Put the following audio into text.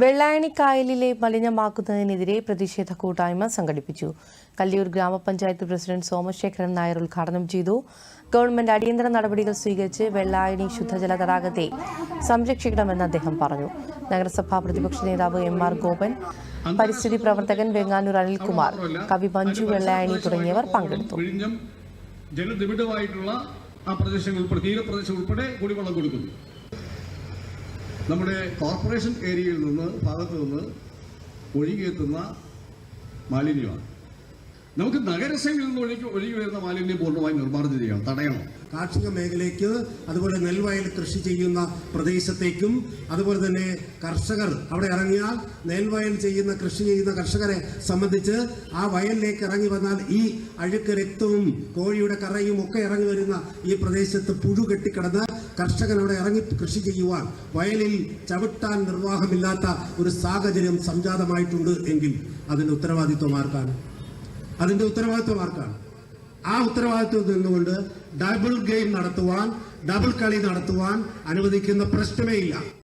വെള്ളായണിക്കായലിലെ മലിനമാക്കുന്നതിനെതിരെ പ്രതിഷേധ കൂട്ടായ്മ സംഘടിപ്പിച്ചു. കല്ലിയൂർ ഗ്രാമപഞ്ചായത്ത് പ്രസിഡന്റ് സോമശേഖരൻ നായർ ഉദ്ഘാടനം ചെയ്തു. ഗവൺമെന്റ് അടിയന്തര നടപടികൾ സ്വീകരിച്ച് വെള്ളായണി ശുദ്ധജല തടാകത്തെ സംരക്ഷിക്കണമെന്ന് അദ്ദേഹം പറഞ്ഞു. നഗരസഭാ പ്രതിപക്ഷ നേതാവ് എം ആർ ഗോപൻ പരിസ്ഥിതി പ്രവർത്തകൻ വെങ്ങാനൂർ അനിൽകുമാർ കവി മഞ്ജു വെള്ളായണി തുടങ്ങിയവർ പങ്കെടുത്തു. ആ പ്രദേശങ്ങൾ തീരപ്രദേശം ഉൾപ്പെടെ കുടിവെള്ളം കൊടുക്കുന്നു. നമ്മുടെ കോർപ്പറേഷൻ ഏരിയയിൽ നിന്ന് ഭാഗത്തു നിന്ന് ഒഴുകിയെത്തുന്ന മാലിന്യമാണ്. നമുക്ക് നഗരസഭയിൽ നിന്ന് ഒഴുകി ഒഴുകി വരുന്ന മാലിന്യം പൂർണമായി നിർമ്മാർജനം ചെയ്യണം തടയണം. കാർഷിക മേഖലയ്ക്ക് അതുപോലെ നെൽവയൽ കൃഷി ചെയ്യുന്ന പ്രദേശത്തേക്കും അതുപോലെ തന്നെ കർഷകർ അവിടെ ഇറങ്ങിയാൽ നെൽവയൽ ചെയ്യുന്ന കൃഷി ചെയ്യുന്ന കർഷകരെ സംബന്ധിച്ച് ആ വയലിലേക്ക് ഇറങ്ങി വന്നാൽ ഈ അഴുക്ക് രക്തവും കോഴിയുടെ കറയും ഒക്കെ ഇറങ്ങി വരുന്ന ഈ പ്രദേശത്ത് പുഴു കെട്ടിക്കിടന്ന് കർഷകൻ അവിടെ ഇറങ്ങി കൃഷി ചെയ്യുവാൻ വയലിൽ ചവിട്ടാൻ നിർവാഹമില്ലാത്ത ഒരു സാഹചര്യം സംജാതമായിട്ടുണ്ട് എങ്കിൽ അതിന് ഉത്തരവാദിത്വം ആർക്കാണ്? അതിന്റെ ഉത്തരവാദിത്വം ആർക്കാണ് ആ ഉത്തരവാദിത്വം നിന്നുകൊണ്ട് ഡബിൾ ഗെയിം നടത്തുവാൻ ഡബിൾ കളി നടത്തുവാൻ അനുവദിക്കുന്ന പ്രശ്നമേ ഇല്ല.